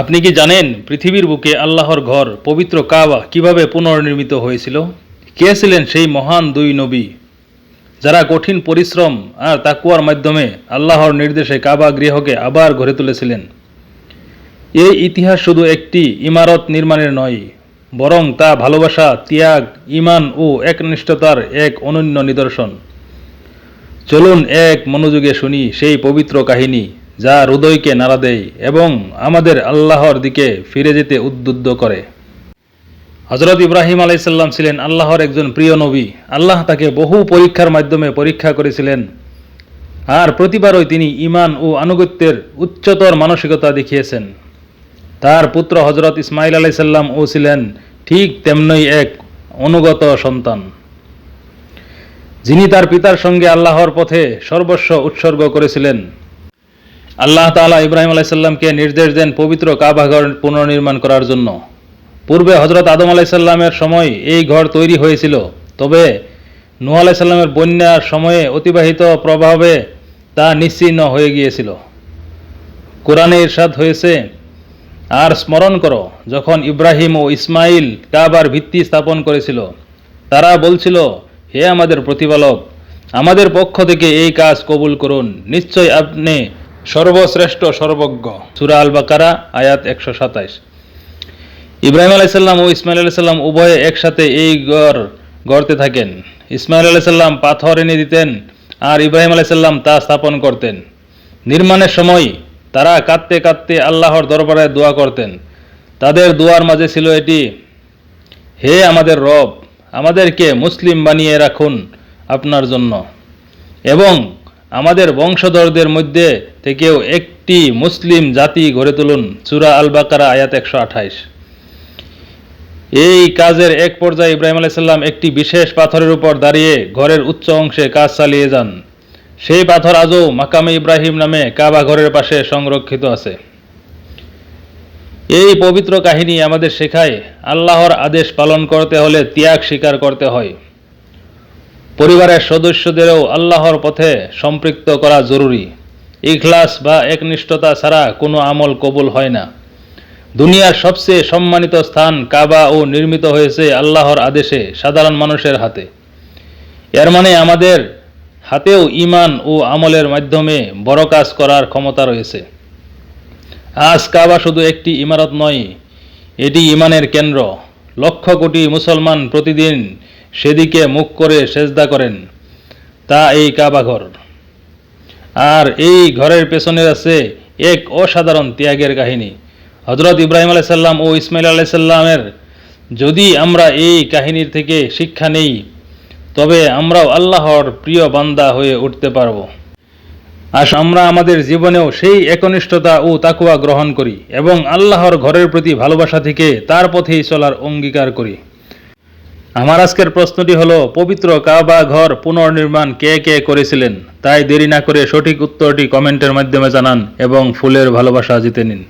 আপনি কি জানেন পৃথিবীর বুকে আল্লাহর ঘর পবিত্র কাবা কীভাবে পুনর্নির্মিত হয়েছিল? কে ছিলেন সেই মহান দুই নবী? যারা কঠিন পরিশ্রম আর তাকুয়ার মাধ্যমে আল্লাহর নির্দেশে কাবা গৃহকে আবার গড়ে তুলেছিলেন? এই ইতিহাস শুধু একটি ইমারত নির্মাণের নয়, বরং তা ভালোবাসা, ত্যাগ ইমান ও একনিষ্ঠতার এক অনন্য নিদর্শন। চলুন এক মনোযোগে শুনি সেই পবিত্র কাহিনী। যা হৃদয়কে নাড়া দেয় এবং আমাদের আল্লাহর দিকে ফিরে যেতে উদ্বুদ্ধ করে। হজরত ইব্রাহিম আলাইসাল্লাম ছিলেন আল্লাহর একজন প্রিয় নবী। আল্লাহ তাকে বহু পরীক্ষার মাধ্যমে পরীক্ষা করেছিলেন। আর প্রতিবারই তিনি ইমান ও আনুগত্যের উচ্চতর মানসিকতা দেখিয়েছেন। তার পুত্র হজরত ইসমাইল আলাইসাল্লাম ও ছিলেন ঠিক তেমনই এক অনুগত সন্তান। যিনি তার পিতার সঙ্গে আল্লাহর পথে সর্বস্ব উৎসর্গ করেছিলেন। আল্লাহ তাআলা ইব্রাহিম আলাইসাল্লামকে নির্দেশ দেন পবিত্র কাবাঘর পুনর্নির্মাণ করার জন্য। পূর্বে হজরত আদম আলাইসাল্লামের সময় এই ঘর তৈরি হয়েছিল, তবে নূহ আলাইসাল্লামের বন্যার সময়ে অতিবাহিত প্রভাবে তা নিশ্চিহ্ন হয়ে গিয়েছিল। কোরআনে ইরশাদ হয়েছে, আর স্মরণ করো, যখন ইব্রাহিম ও ইসমাইল কাবার ভিত্তি স্থাপন করেছিল, তারা বলছিল, হে আমাদের প্রতিপালক, আমাদের পক্ষ থেকে এই কাজ কবুল করুন। নিশ্চয় আপনি সর্বশ্রেষ্ঠ, সর্বজ্ঞ। সুরা আল বাকারা আয়াত একশো সাতাইশ। ইব্রাহিম আলাইসাল্লাম ও ইসমাইল আলাইসাল্লাম উভয়ে একসাথে এই গড় গড়তে থাকেন। ইসমাইল আলাইসাল্লাম পাথর এনে দিতেন আর ইব্রাহিম আলাইসাল্লাম তা স্থাপন করতেন। নির্মাণের সময় তারা কাঁদতে কাঁদতে আল্লাহর দরবারে দোয়া করতেন। তাদের দোয়ার মাঝে ছিল এটি, হে আমাদের রব, আমাদেরকে মুসলিম বানিয়ে রাখুন আপনার জন্য এবং আমাদের বংশধরদের মধ্যে থেকেও একটি মুসলিম জাতি গড়ে তুলুন। সুরা আল বাকারা আয়াত একশো আঠাইশ এই কাজের এক পর্যায়ে ইব্রাহিম আলাইসাল্লাম একটি বিশেষ পাথরের উপর দাঁড়িয়ে ঘরের উচ্চ অংশে কাজ চালিয়ে যান। সেই পাথর আজও মাকামে ইব্রাহিম নামে কাবা ঘরের পাশে সংরক্ষিত আছে। এই পবিত্র কাহিনী আমাদের শেখায়, আল্লাহর আদেশ পালন করতে হলে ত্যাগ স্বীকার করতে হয়। পরিবারের সদস্যদেরও আল্লাহর পথে সম্পৃক্ত করা জরুরি। ইখলাস বা একনিষ্ঠতা ছাড়া কোনো আমল কবুল হয় না। দুনিয়ার সবচেয়ে সম্মানিত স্থান কাবা ও নির্মিত হয়েছে আল্লাহর আদেশে সাধারণ মানুষের হাতে। এর মানে আমাদের হাতেও ইমান ও আমলের মাধ্যমে বড় কাজ করার ক্ষমতা রয়েছে। আজ কাবা শুধু একটি ইমারত নয়, এটি ইমানের কেন্দ্র। লক্ষ কোটি মুসলমান প্রতিদিন সেদিকে মুখ করে সেজদা করেন, তা এই কাবাঘর আর এই ঘরের পেছনে আছে এক অসাধারণ ত্যাগের কাহিনী। হজরত ইব্রাহিম আলাইসাল্লাম ও ইসমাইল আলাইসাল্লামের যদি আমরা এই কাহিনীর থেকে শিক্ষা নেই, তবে আমরাও আল্লাহর প্রিয় বান্দা হয়ে উঠতে পারব। আস আমরা আমাদের জীবনেও সেই একনিষ্ঠতা ও তাকুয়া গ্রহণ করি এবং আল্লাহর ঘরের প্রতি ভালোবাসা থেকে তার পথেই চলার অঙ্গীকার করি। আমার আজকের প্রশ্নটি হল, পবিত্র কাবা ঘর পুনর্নির্মাণ কে কে করেছিলেন? তাই দেরি না করে সঠিক উত্তরটি কমেন্টের মাধ্যমে জানান এবং ফুলের ভালোবাসা জিতে নিন।